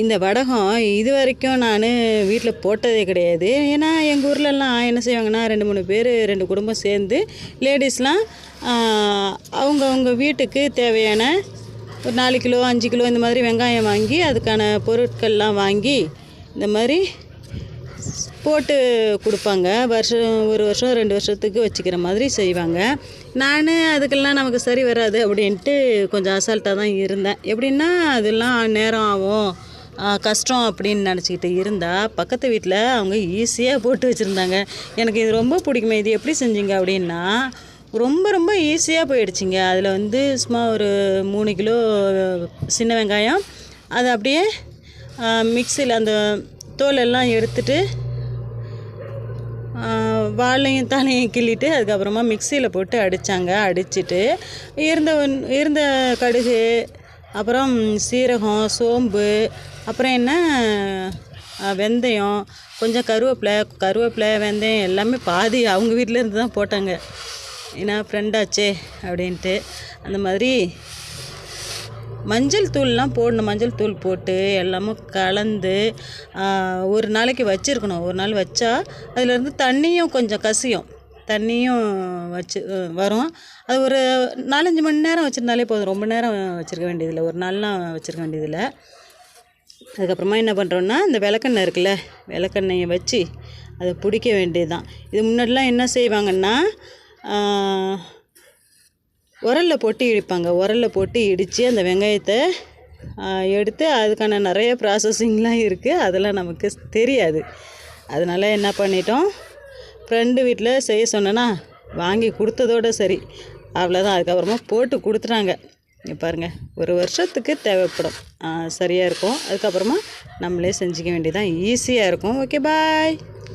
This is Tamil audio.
இந்த வடகம் இது வரைக்கும் நான் வீட்டில் போட்டதே கிடையாது. ஏன்னா எங்கள் ஊர்லலாம் என்ன செய்வாங்கன்னா ரெண்டு மூணு பேர் ரெண்டு குடும்பம் சேர்ந்து லேடிஸ்லாம் அவங்கவுங்க வீட்டுக்கு தேவையான ஒரு நாலு கிலோ அஞ்சு கிலோ இந்த மாதிரி வெங்காயம் வாங்கி அதுக்கான பொருட்கள்லாம் வாங்கி இந்த மாதிரி போட்டு கொடுப்பாங்க. வருஷம் ஒரு வருஷம் ரெண்டு வருஷத்துக்கு வச்சுக்கிற மாதிரி செய்வாங்க. நான் அதுக்கெல்லாம் நமக்கு சரி வராது அப்படின்ட்டு கொஞ்சம் அசால்ட்டாக தான் இருந்தேன். எப்படின்னா அதெல்லாம் நேரம் ஆகும். கஷ்டம் அப்படின்னு நினச்சிக்கிட்டு இருந்தால் பக்கத்து வீட்டில் அவங்க ஈஸியாக போட்டு வச்சுருந்தாங்க. எனக்கு இது ரொம்ப பிடிக்குமே இது எப்படி செஞ்சீங்க அப்படின்னா ரொம்ப ரொம்ப ஈஸியாக போயிடுச்சிங்க. அதில் வந்து சும்மா ஒரு மூணு கிலோ சின்ன வெங்காயம் அதை அப்படியே மிக்சியில் அந்த தோல் எல்லாம் எடுத்துட்டு வாழையும் தலையும் கிள்ளிட்டு அதுக்கப்புறமா மிக்சியில் போட்டு அடித்தாங்க அடிச்சிட்டு இருந்த இருந்த கடுகு அப்புறம் சீரகம் சோம்பு அப்புறம் என்ன? வெந்தயம் கொஞ்சம் கருவேப்பிலை கருவேப்பிலை வெந்தயம் எல்லாமே பாதி அவங்க வீட்டிலேருந்து தான் போட்டாங்க. ஏன்னா ஃப்ரெண்டாச்சே அப்படின்ட்டு. அந்த மாதிரி மஞ்சள் தூள்லாம் போடணும். மஞ்சள் தூள் போட்டு எல்லாமும் கலந்து ஒரு நாளைக்கு வச்சுருக்கணும். ஒரு நாள் வச்சா அதுலேருந்து தண்ணியும் கொஞ்சம் கசியும். தண்ணியும் வச்சு வரும். அது ஒரு நாலஞ்சு மணி நேரம் வச்சுருந்தாலே போதும். ரொம்ப நேரம் வச்சுருக்க வேண்டியதில்லை. ஒரு நாள்லாம் வச்சுருக்க வேண்டியதில்லை. அதுக்கப்புறமா என்ன பண்ணுறோன்னா இந்த விளக்கெண்ணெய் இருக்குல்ல விளக்கெண்ணெயை வச்சு அதை பிடிக்க வேண்டியதுதான். இது முன்னாடிலாம் என்ன செய்வாங்கன்னா உரலில் போட்டு இடிப்பாங்க. உரல்ல போட்டு இடித்து அந்த வெங்காயத்தை எடுத்து அதுக்கான நிறைய ப்ராசஸிங்லாம் இருக்குது அதெல்லாம் நமக்கு தெரியாது. அதனால் என்ன பண்ணிட்டோம் ஃப்ரெண்டு வீட்டில் செய்ய சொன்னேன்னா வாங்கி கொடுத்ததோட சரி. அவ்வளோதான் அதுக்கப்புறமா போட்டு கொடுத்துட்டாங்க. இங்கே பாருங்கள் ஒரு வருஷத்துக்கு தேவைப்படும். சரியாக இருக்கும். அதுக்கப்புறமா நம்மளே செஞ்சுக்க வேண்டியதான் ஈஸியாக இருக்கும். Okay bye